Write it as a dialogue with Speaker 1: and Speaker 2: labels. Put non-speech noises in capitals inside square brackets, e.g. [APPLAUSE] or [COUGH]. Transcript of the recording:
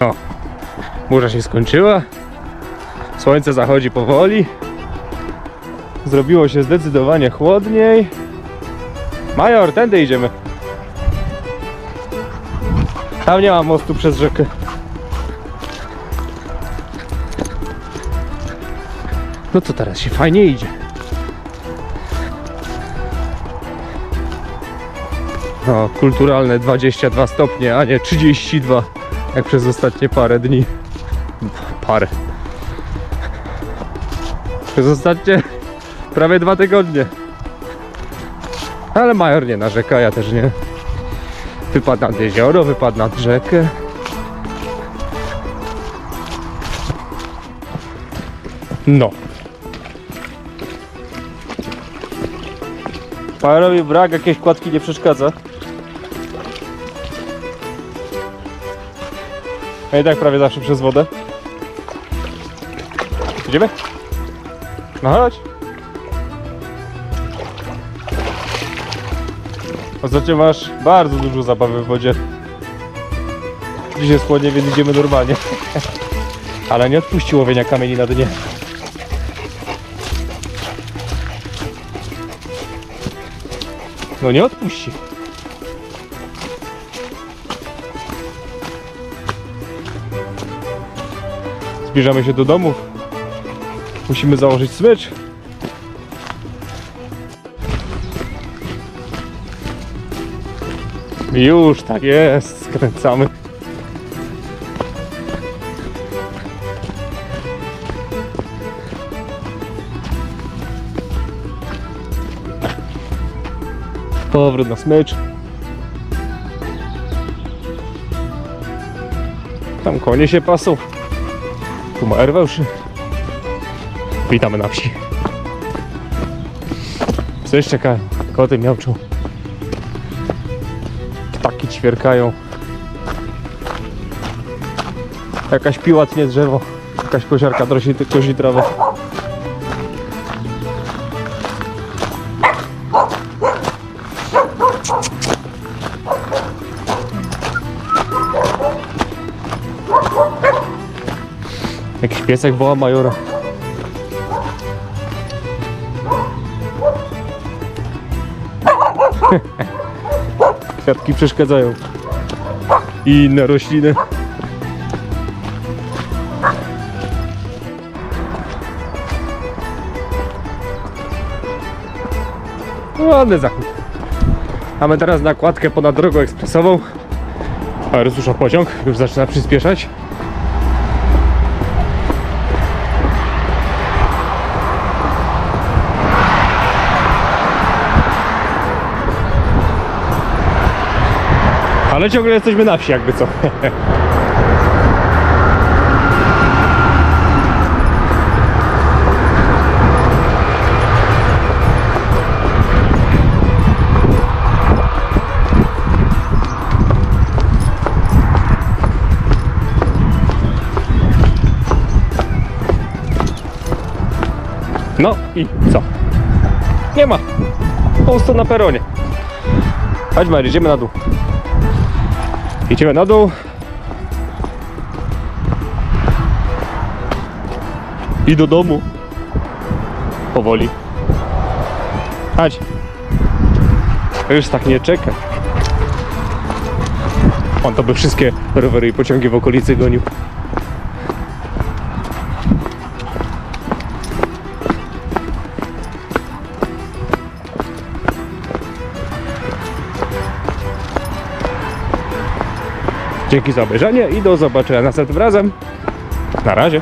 Speaker 1: No, burza się skończyła. Słońce zachodzi powoli. Zrobiło się zdecydowanie chłodniej. Major, tędy idziemy. Tam nie ma mostu przez rzekę. No to teraz się fajnie idzie. No, kulturalne 22 stopnie, a nie 32, jak przez ostatnie parę dni. Parę. Przez ostatnie prawie dwa tygodnie. Ale major nie narzeka, ja też nie. Wypadł nad jezioro, wypadł nad rzekę. No. Majorowi brak jakiejś kładki nie przeszkadza. A i tak prawie zawsze przez wodę. Idziemy? No chodź. Ostatnio masz bardzo dużo zabawy w wodzie. Dziś jest chłodnie, więc idziemy normalnie. [LAUGHS] Ale nie odpuści łowienia kamieni na dnie. No nie odpuści. Zbliżamy się do domów. Musimy założyć smycz. Już tak jest, skręcamy. Powrót na smycz. Tam konie się pasą. Tu ma erwełszy. Witamy na wsi. Psy czekają, koty miauczą. Ptaki ćwierkają. Jakaś piła tnie drzewo. Jakaś kosiarka drosi, kosi trawę. Piesek woła majora. [LAUGHS] Kwiatki przeszkadzają. I inne rośliny. Ładny zachód. Mamy teraz nakładkę ponad drogą ekspresową. Ale rozrusza pociąg, już zaczyna przyspieszać. Ale ciągle jesteśmy na wsi, jakby co. No i co? Nie ma. Pusto na peronie. Chodź Mary, idziemy na dół. Idziemy na dół. I do domu. Powoli. Chodź. Już tak nie czeka. On to by wszystkie rowery i pociągi w okolicy gonił. Dzięki za obejrzenie i do zobaczenia następnym razem. Na razie.